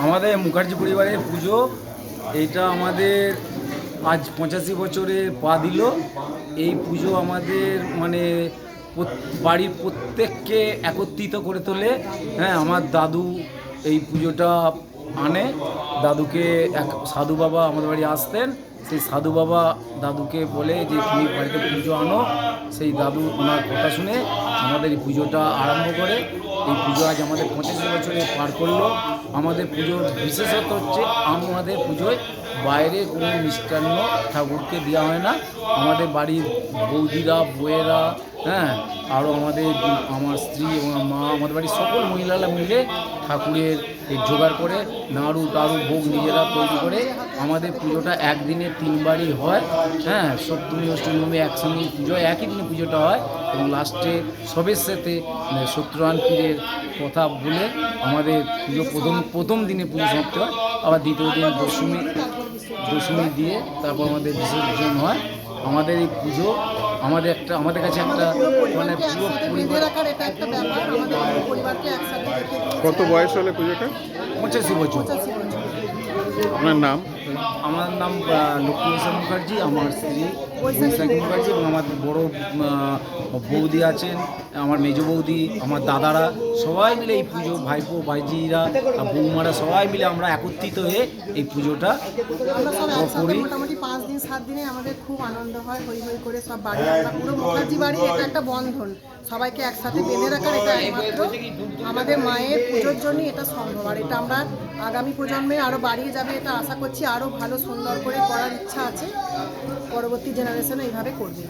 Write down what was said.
আমাদের মুখার্জি পরিবারের পুজো এইটা আমাদের আজ পঁচাশি বছরে পা দিল। এই পুজো আমাদের মানে বাড়ির প্রত্যেককে একত্রিত করে তোলে। হ্যাঁ আমার দাদু এই পুজোটা আনে। দাদুকে এক সাধু বাবা আমাদের বাড়ি আসতেন। সেই সাধু বাবা দাদুকে বলে যে, তুমি বাড়িতে পুজো আনো। সেই দাদু ওনার কথা শুনে আমাদের এই পুজোটা আরম্ভ করে। এই পুজো আজ আমাদের পঁচিশ বছরে পার করল। আমাদের পুজোর বিশেষত হচ্ছে আমাদের পুজোয় বাইরে কোনো মিষ্টান্ন ঠাকুরকে দেওয়া হয় না। আমাদের বাড়ির বৌদিরা, বউয়েরা হ্যাঁ আরও আমাদের আমার স্ত্রী এবং মা, আমাদের বাড়ির সকল মহিলারা মিলে ঠাকুরের জোগাড় করে, নাড়ু টাড়ু ভোগ নিজেরা তৈরি করে আমাদের পুজোটা একদিনে তিনবারই হয়। হ্যাঁ সপ্তমী, অষ্টমী একসঙ্গে পুজো, একই দিনে পুজোটা হয়। এবং লাস্টে সবের সাথে মানে পীরের কথা বলে আমাদের পুজো প্রথম প্রথম দিনে পুজো সমাপ্ত হয়। আবার দ্বিতীয় দিন দশমী দশমী দিয়ে তারপর আমাদের বিসর্জন হয়। আমাদের এই পুজো আমাদের একটা আমাদের কাছে একটা মানে পুরো দিয়েছে কত বয়স হলে পুজোটা? পঁচাশি বছর। আপনার নাম? আমার নাম লক্ষ্মীপ্রসাদ মুখার্জি আমার স্ত্রী বৈশাখী মুখার্জি এবং আমার বড় বৌদি আছেন আমার মেজ বৌদি আমার দাদারা সবাই মিলে এই পুজো ভাইপো ভাইজিরা আর বৌমারা সবাই মিলে আমরা একত্রিত হয়ে এই পুজোটা করি। মোটামুটি পাঁচ দিন সাত দিনে আমাদের খুব আনন্দ হয় হই হই করে সব বাড়ি আমরা পুরো মুখার্জি বাড়ি এটা একটা বন্ধন। সবাইকে একসাথে বেঁধে রাখার এটা একমাত্র আমাদের মায়ের পুজোর জন্য এটা সম্ভব। আর এটা আমরা আগামী প্রজন্মে আরও বাড়িয়ে যাবে এটা আশা করছি। আরও ভালো সুন্দর করে করার ইচ্ছা আছে পরবর্তী জেনারেশনে এইভাবে করবে।